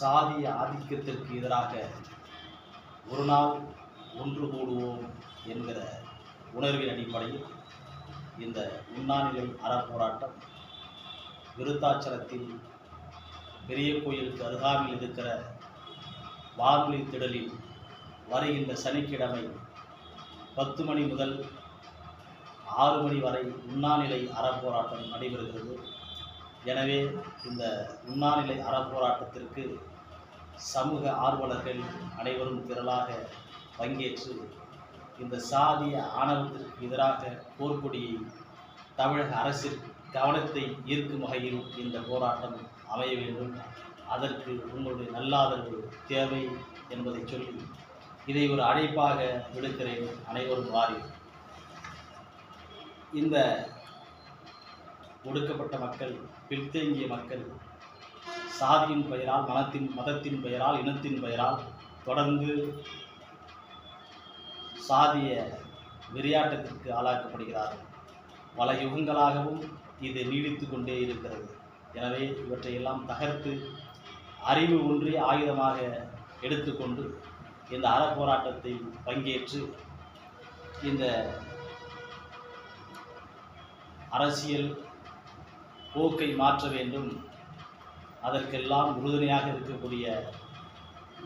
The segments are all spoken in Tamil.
சாதிய ஆதிக்கத்திற்கு எதிராக ஒரு நாள் ஒன்று கூடுவோம் என்கிற உணர்வின் அடிப்படையில் இந்த உண்ணாநிலை அறப்போராட்டம் விருத்தாச்சலத்தில் பெரிய கோயிலுக்கு அருகாமையில் இருக்கிற வானொலி திடலில் வருகின்ற சனிக்கிழமை பத்து மணி முதல் ஆறு மணி வரை உண்ணாநிலை அறப்போராட்டம் நடைபெறுகிறது. எனவே இந்த உண்ணாநிலை அறப்போராட்டத்திற்கு சமூக ஆர்வலர்கள் அனைவரும் திரளாக பங்கேற்று இந்த சாதிய ஆணவத்திற்கு எதிராக போர்க்கொடியை தமிழக அரசின் கவனத்தை ஈர்க்கும் வகையில் இந்த போராட்டம் அமைய வேண்டும். அதற்கு உங்களுடைய நல்லாதரவு தேவை என்பதை சொல்லி இதை ஒரு அழைப்பாக விடுக்கிறேன் அனைவரும் வாரி இந்த ஒடுக்கப்பட்ட மக்கள் பின்தங்கிய மக்கள் சாதியின் பெயரால் மனத்தின் மதத்தின் பெயரால் இனத்தின் பெயரால் தொடர்ந்து சாதிய விளையாட்டத்திற்கு ஆளாக்கப்படுகிறார்கள். பல யுகங்களாகவும் இது நீடித்து கொண்டே இருக்கிறது. எனவே இவற்றையெல்லாம் தகர்த்து அறிவு ஒன்றே ஆயுதமாக எடுத்துக்கொண்டு இந்த அறப்போராட்டத்தை பங்கேற்று இந்த அரசியல் போக்கை மாற்ற வேண்டும். அதற்கெல்லாம் உறுதுணையாக இருக்கக்கூடிய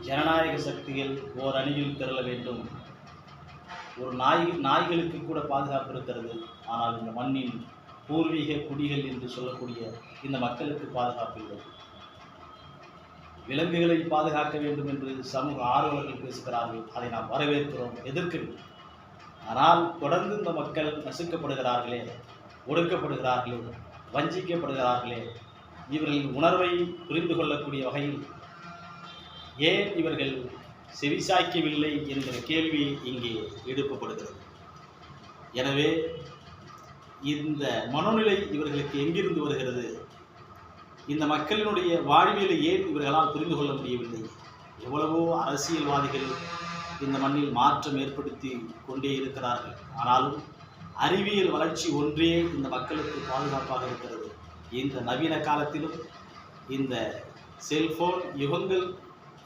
ஜனநாயக சக்திகள் ஓர் அணியில் திரள வேண்டும். ஒரு நாய் நாய்களுக்கு கூட பாதுகாப்பு இருக்கிறது. ஆனால் இந்த மண்ணின் பூர்வீக குடிகள் என்று சொல்லக்கூடிய இந்த மக்களுக்கு பாதுகாப்பு இல்லை. விலங்குகளை பாதுகாக்க வேண்டும் என்று சமூக ஆர்வலர்கள் பேசுகிறார்கள். அதை நாம் வரவேற்கிறோம். எதிர்க்கவில்லை ஆனால் தொடர்ந்து இந்த மக்கள் நசுக்கப்படுகிறார்களே ஒடுக்கப்படுகிறார்களே. வஞ்சிக்கப்படுகிறார்களே. இவர்களின் உணர்வை புரிந்து கொள்ளக்கூடிய வகையில் ஏன் இவர்கள் செவிசாய்க்கவில்லை என்கிற கேள்வி இங்கே எழுப்பப்படுகிறது. எனவே இந்த மனோநிலை இவர்களுக்கு எங்கிருந்து வருகிறது? இந்த மக்களினுடைய வாழ்வியலை ஏன் இவர்களால் புரிந்து கொள்ள முடியவில்லை? எவ்வளவோ அரசியல்வாதிகள் இந்த மண்ணில் மாற்றம் ஏற்படுத்தி கொண்டே இருக்கிறார்கள். ஆனாலும் அறிவியல் வளர்ச்சி ஒன்றே இந்த மக்களுக்கு பாதுகாப்பாக இருக்கிறது. இந்த நவீன காலத்திலும் இந்த செல்போன் யுகங்கள்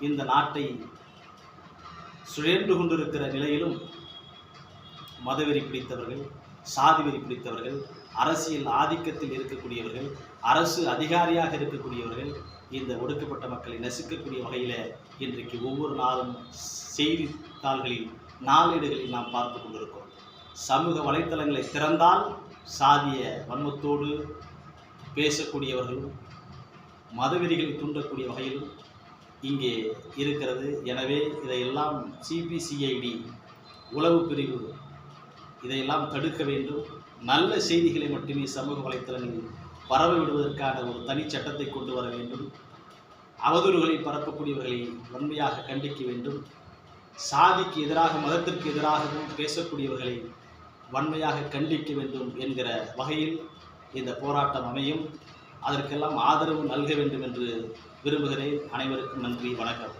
இந்த நாட்டை சுழன்று கொண்டிருக்கிற நிலையிலும் மதவெறி பிடித்தவர்கள் சாதி வெறி பிடித்தவர்கள் அரசியல் ஆதிக்கத்தில் இருக்கக்கூடியவர்கள் அரசு அதிகாரியாக இருக்கக்கூடியவர்கள் இந்த ஒடுக்கப்பட்ட மக்களை நசுக்கக்கூடிய வகையில் இன்றைக்கு ஒவ்வொரு நாளும் செய்தித்தாள்களில் நாளேடுகளில் நாம் பார்த்து கொண்டிருக்கிறோம். சமூக வலைத்தளங்களை திறந்தால் சாதிய வன்மத்தோடு பேசக்கூடியவர்களும் மதவெறிகளை தூண்டக்கூடிய வகையிலும் இங்கே இருக்கிறது. எனவே இதையெல்லாம் சிபிசிஐடி உளவு பிரிவு இதையெல்லாம் தடுக்க வேண்டும். நல்ல செய்திகளை மட்டுமே சமூக வலைத்தளங்களில் பரவ விடுவதற்கான ஒரு தனி சட்டத்தை கொண்டு வர வேண்டும். அவதூறுகளை பரப்பக்கூடியவர்களை வன்மையாக கண்டிக்க வேண்டும். சாதிக்கு எதிராக மதத்திற்கு எதிராகவும் பேசக்கூடியவர்களை வன்மையாக கண்டிக்க வேண்டும் என்கிற வகையில் இந்த போராட்டம் அமையும். அதற்கெல்லாம் ஆதரவு நல்க வேண்டும் என்று விரும்புகிறேன். அனைவருக்கும் நன்றி வணக்கம்.